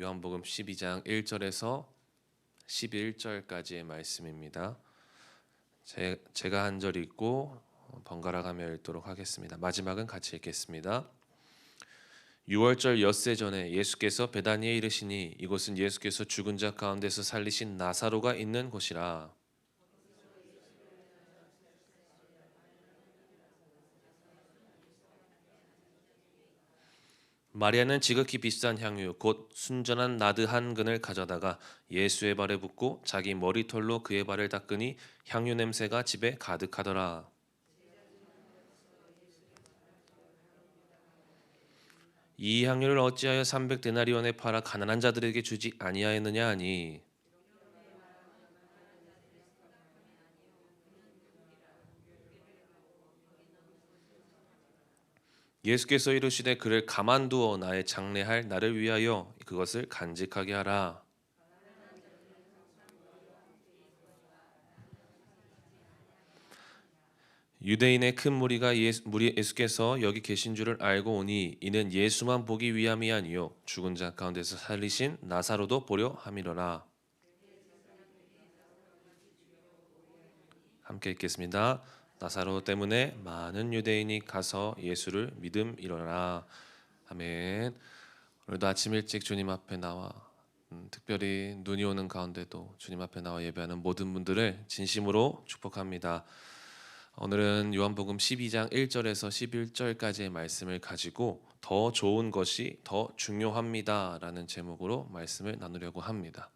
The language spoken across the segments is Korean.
요한복음 12장 1절에서 11절까지의 말씀입니다. 제, 제가 한 절 읽고 번갈아 가며 읽도록 하겠습니다. 마지막은 같이 읽겠습니다. 6월절 엿새 전에 예수께서 베다니에 이르시니 이곳은 예수께서 죽은 자 가운데서 살리신 나사로가 있는 곳이라 마리아는 지극히 비싼 향유 곧 순전한 나드 한 근을 가져다가 예수의 발에 붓고 자기 머리털로 그의 발을 닦으니 향유 냄새가 집에 가득하더라. 이 향유를 어찌하여 300 데나리온에 팔아 가난한 자들에게 주지 아니하였느냐 하니 예수께서 이르시되 그를 가만두어 나의 장례할 나를 위하여 그것을 간직하게 하라. 유대인의 큰 무리가 예수, 무리 예수께서 여기 계신 줄을 알고 오니 이는 예수만 보기 위함이 아니요 죽은 자 가운데서 살리신 나사로도 보려 함이로라. 함께 읽겠습니다. 나사로 때문에 많은 유대인이 가서 예수를 믿음이로라. 아멘. 오늘도 아침 일찍 주님 앞에 나와 음, 특별히 눈이 오는 가운데도 주님 앞에 나와 예배하는 모든 분들을 진심으로 축복합니다. 오늘은 요한복음 12장 1절에서 11절까지의 말씀을 가지고 더 좋은 것이 더 중요합니다라는 제목으로 말씀을 나누려고 합니다.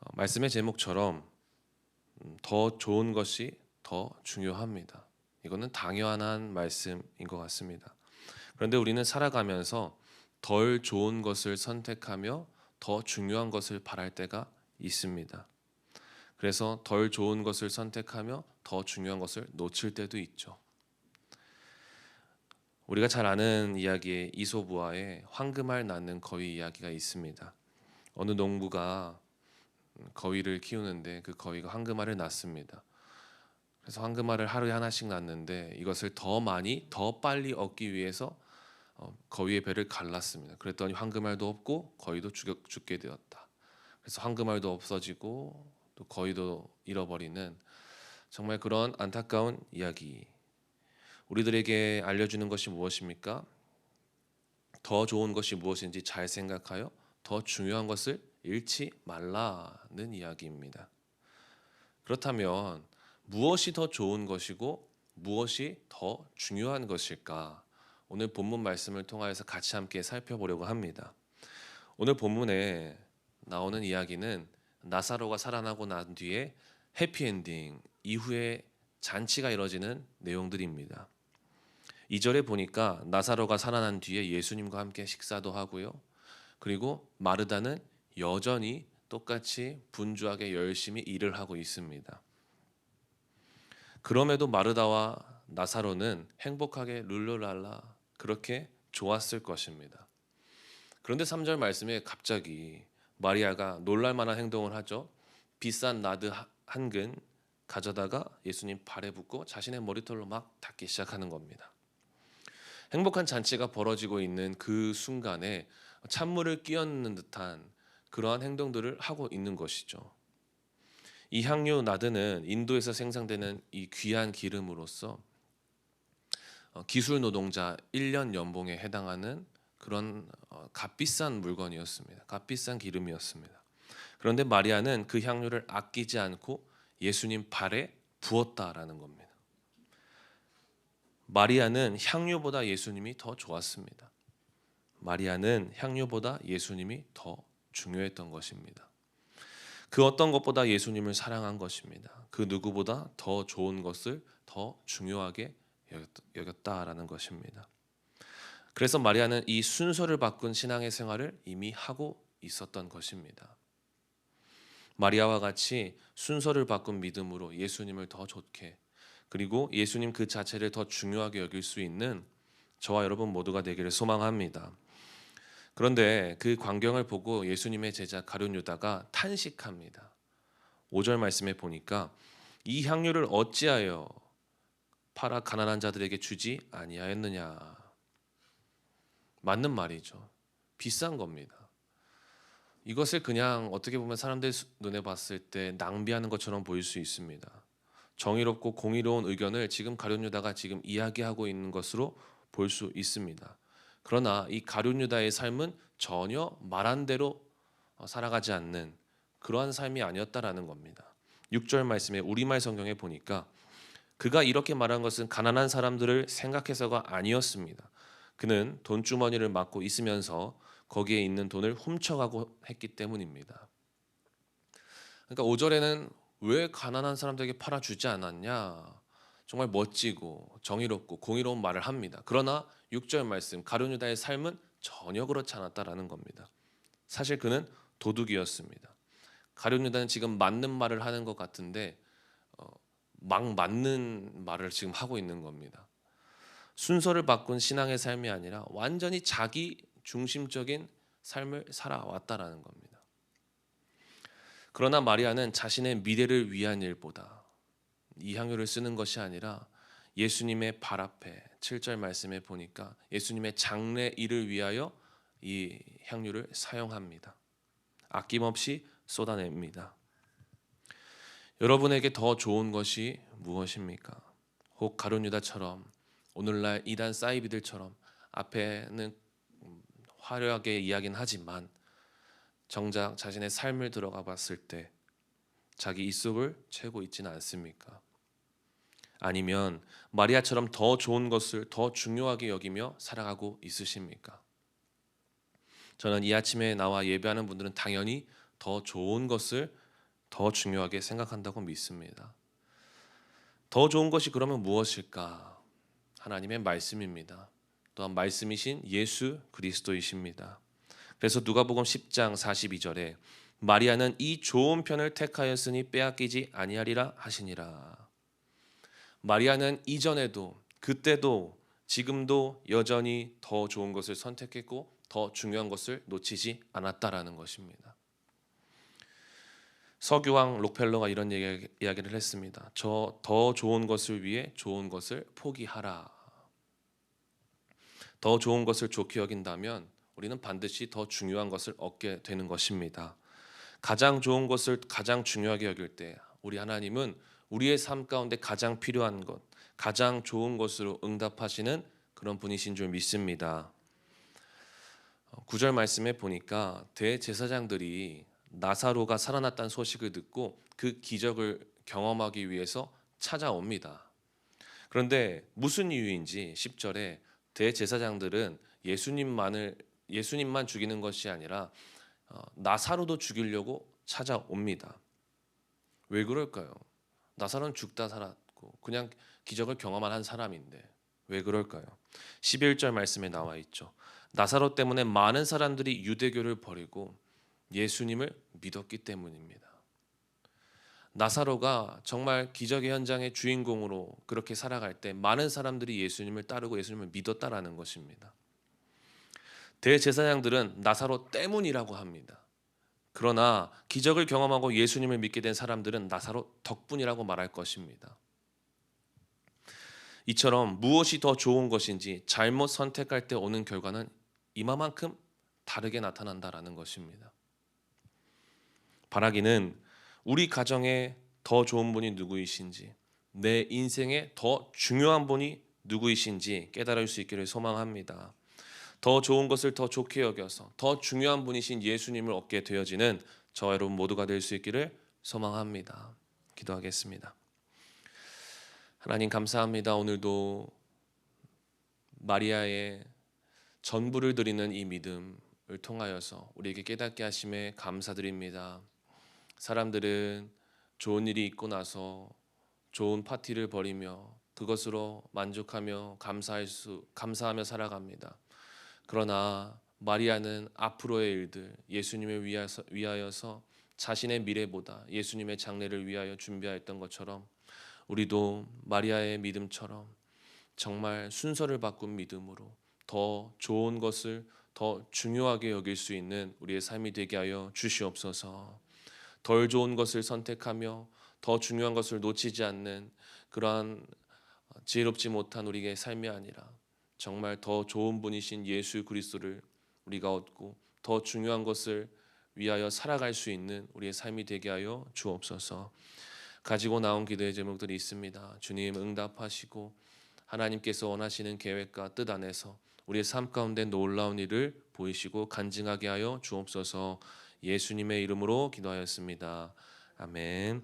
어, 말씀의 제목처럼 음, 더 좋은 것이 더 중요합니다. 이거는 당연한 말씀인 것 같습니다. 그런데 우리는 살아가면서 덜 좋은 것을 선택하며 더 중요한 것을 바랄 때가 있습니다. 그래서 덜 좋은 것을 선택하며 더 중요한 것을 놓칠 때도 있죠. 우리가 잘 아는 이야기의 이소부화의 황금알 낳는 거위 이야기가 있습니다. 어느 농부가 거위를 키우는데 그 거위가 황금알을 낳습니다. 그래서 황금알을 하루에 하나씩 낳는데 이것을 더 많이 더 빨리 얻기 위해서 어, 거위의 배를 갈랐습니다. 그랬더니 황금알도 없고 거위도 죽, 죽게 되었다. 그래서 황금알도 없어지고 또 거위도 잃어버리는 정말 그런 안타까운 이야기. 우리들에게 알려주는 것이 무엇입니까? 더 좋은 것이 무엇인지 잘 생각하여 더 중요한 것을 잃지 말라는 이야기입니다. 그렇다면 무엇이 더 좋은 것이고 무엇이 더 중요한 것일까? 오늘 본문 말씀을 통하여서 같이 함께 살펴보려고 합니다. 오늘 본문에 나오는 이야기는 나사로가 살아나고 난 뒤에 해피엔딩 이후에 잔치가 이뤄지는 내용들입니다. 2절에 보니까 나사로가 살아난 뒤에 예수님과 함께 식사도 하고요. 그리고 마르다는 여전히 똑같이 분주하게 열심히 일을 하고 있습니다. 그럼에도 마르다와 나사로는 행복하게 룰루랄라 그렇게 좋았을 것입니다. 그런데 3절 말씀에 갑자기 마리아가 놀랄 만한 행동을 하죠. 비싼 나드 한 근 가져다가 예수님 발에 붓고 자신의 머리털로 막 닦기 시작하는 겁니다. 행복한 잔치가 벌어지고 있는 그 순간에 찬물을 끼얹는 듯한 그러한 행동들을 하고 있는 것이죠. 이 향유 나드는 인도에서 생산되는 이 귀한 기름으로서 어, 기술 노동자 1년 연봉에 해당하는 그런 어, 값비싼 물건이었습니다. 값비싼 기름이었습니다. 그런데 마리아는 그 향유를 아끼지 않고 예수님 발에 부었다라는 겁니다. 마리아는 향유보다 예수님이 더 좋았습니다. 마리아는 향유보다 예수님이 더 중요했던 것입니다. 그 어떤 것보다 예수님을 사랑한 것입니다. 그 누구보다 더 좋은 것을 더 중요하게 여겼다라는 것입니다. 그래서 마리아는 이 순서를 바꾼 신앙의 생활을 이미 하고 있었던 것입니다. 마리아와 같이 순서를 바꾼 믿음으로 예수님을 더 좋게 그리고 예수님 그 자체를 더 중요하게 여길 수 있는 저와 여러분 모두가 되기를 소망합니다. 그런데 그 광경을 보고 예수님의 제자 가룟 유다가 탄식합니다. 5절 말씀에 보니까 이 향유를 어찌하여 팔아 가난한 자들에게 주지 아니하였느냐. 맞는 말이죠. 비싼 겁니다. 이것을 그냥 어떻게 보면 사람들 수- 눈에 봤을 때 낭비하는 것처럼 보일 수 있습니다. 정의롭고 공의로운 의견을 지금 가룟 유다가 지금 이야기하고 있는 것으로 볼 수 있습니다. 그러나 이 가룟 유다의 삶은 전혀 말한 대로 어, 살아가지 않는 그러한 삶이 아니었다라는 겁니다. 6절 말씀에 우리말 성경에 보니까 그가 이렇게 말한 것은 가난한 사람들을 생각해서가 아니었습니다. 그는 돈주머니를 맡고 있으면서 거기에 있는 돈을 훔쳐가고 했기 때문입니다. 그러니까 5절에는 왜 가난한 사람들에게 팔아주지 않았냐? 정말 멋지고 정의롭고 공의로운 말을 합니다. 그러나 6절 말씀 가룟유다의 삶은 전혀 그렇지 않았다라는 겁니다. 사실 그는 도둑이었습니다. 가룟유다는 지금 맞는 말을 하는 것 같은데 어, 막 맞는 말을 지금 하고 있는 겁니다. 순서를 바꾼 신앙의 삶이 아니라 완전히 자기 중심적인 삶을 살아왔다라는 겁니다. 그러나 마리아는 자신의 미래를 위한 일보다 이 향유를 쓰는 것이 아니라 예수님의 발 앞에 7절 말씀에 보니까 예수님의 장래 일을 위하여 이 향유를 사용합니다. 아낌없이 쏟아냅니다. 여러분에게 더 좋은 것이 무엇입니까? 혹 가룟유다처럼 오늘날 이단 사이비들처럼 앞에는 음, 화려하게 이야기는 하지만 정작 자신의 삶을 들어가 봤을 때 자기 입속을 채고 있지는 않습니까? 아니면 마리아처럼 더 좋은 것을 더 중요하게 여기며 살아가고 있으십니까? 저는 이 아침에 나와 예배하는 분들은 당연히 더 좋은 것을 더 중요하게 생각한다고 믿습니다. 더 좋은 것이 그러면 무엇일까? 하나님의 말씀입니다. 또한 말씀이신 예수 그리스도이십니다. 그래서 누가복음 10장 42절에 마리아는 이 좋은 편을 택하였으니 빼앗기지 아니하리라 하시니라. 마리아는 이전에도 그때도 지금도 여전히 더 좋은 것을 선택했고 더 중요한 것을 놓치지 않았다라는 것입니다. 서기왕 록펠러가 이런 얘기, 이야기를 했습니다. 저 더 좋은 것을 위해 좋은 것을 포기하라. 더 좋은 것을 좋게 여긴다면 우리는 반드시 더 중요한 것을 얻게 되는 것입니다. 가장 좋은 것을 가장 중요하게 여길 때 우리 하나님은 우리의 삶 가운데 가장 필요한 것, 가장 좋은 것으로 응답하시는 그런 분이신 줄 믿습니다. 어, 구절 말씀에 보니까 대제사장들이 나사로가 살아났다는 소식을 듣고 그 기적을 경험하기 위해서 찾아옵니다. 그런데 무슨 이유인지 10절에 대제사장들은 예수님만을 예수님만 죽이는 것이 아니라 어, 나사로도 죽이려고 찾아옵니다. 왜 그럴까요? 나사로는 죽다 살았고 그냥 기적을 경험한 한 사람인데 왜 그럴까요? 11절 말씀에 나와 있죠. 나사로 때문에 많은 사람들이 유대교를 버리고 예수님을 믿었기 때문입니다. 나사로가 정말 기적의 현장의 주인공으로 그렇게 살아갈 때 많은 사람들이 예수님을 따르고 예수님을 믿었다라는 것입니다. 대제사장들은 나사로 때문이라고 합니다. 그러나 기적을 경험하고 예수님을 믿게 된 사람들은 나사로 덕분이라고 말할 것입니다. 이처럼 무엇이 더 좋은 것인지 잘못 선택할 때 오는 결과는 이마만큼 다르게 나타난다라는 것입니다. 바라기는 우리 가정에 더 좋은 분이 누구이신지 내 인생에 더 중요한 분이 누구이신지 깨달을 수 있기를 소망합니다. 더 좋은 것을 더 좋게 여겨서 더 중요한 분이신 예수님을 얻게 되어지는 저와 여러분 모두가 될 수 있기를 소망합니다. 기도하겠습니다. 하나님 감사합니다. 오늘도 마리아의 전부를 드리는 이 믿음을 통하여서 우리에게 깨닫게 하심에 감사드립니다. 사람들은 좋은 일이 있고 나서 좋은 파티를 벌이며 그것으로 만족하며 감사할 수 감사하며 살아갑니다. 그러나 마리아는 앞으로의 일들 예수님을 위하여서, 위하여서 자신의 미래보다 예수님의 장래를 위하여 준비하였던 것처럼 우리도 마리아의 믿음처럼 정말 순서를 바꾼 믿음으로 더 좋은 것을 더 중요하게 여길 수 있는 우리의 삶이 되게 하여 주시옵소서. 덜 좋은 것을 선택하며 더 중요한 것을 놓치지 않는 그러한 지혜롭지 못한 우리의 삶이 아니라 정말 더 좋은 분이신 예수 그리스도를 우리가 얻고 더 중요한 것을 위하여 살아갈 수 있는 우리의 삶이 되게 하여 주옵소서. 가지고 나온 기도의 제목들이 있습니다. 주님 응답하시고 하나님께서 원하시는 계획과 뜻 안에서 우리의 삶 가운데 놀라운 일을 보이시고 간증하게 하여 주옵소서. 예수님의 이름으로 기도하였습니다. 아멘.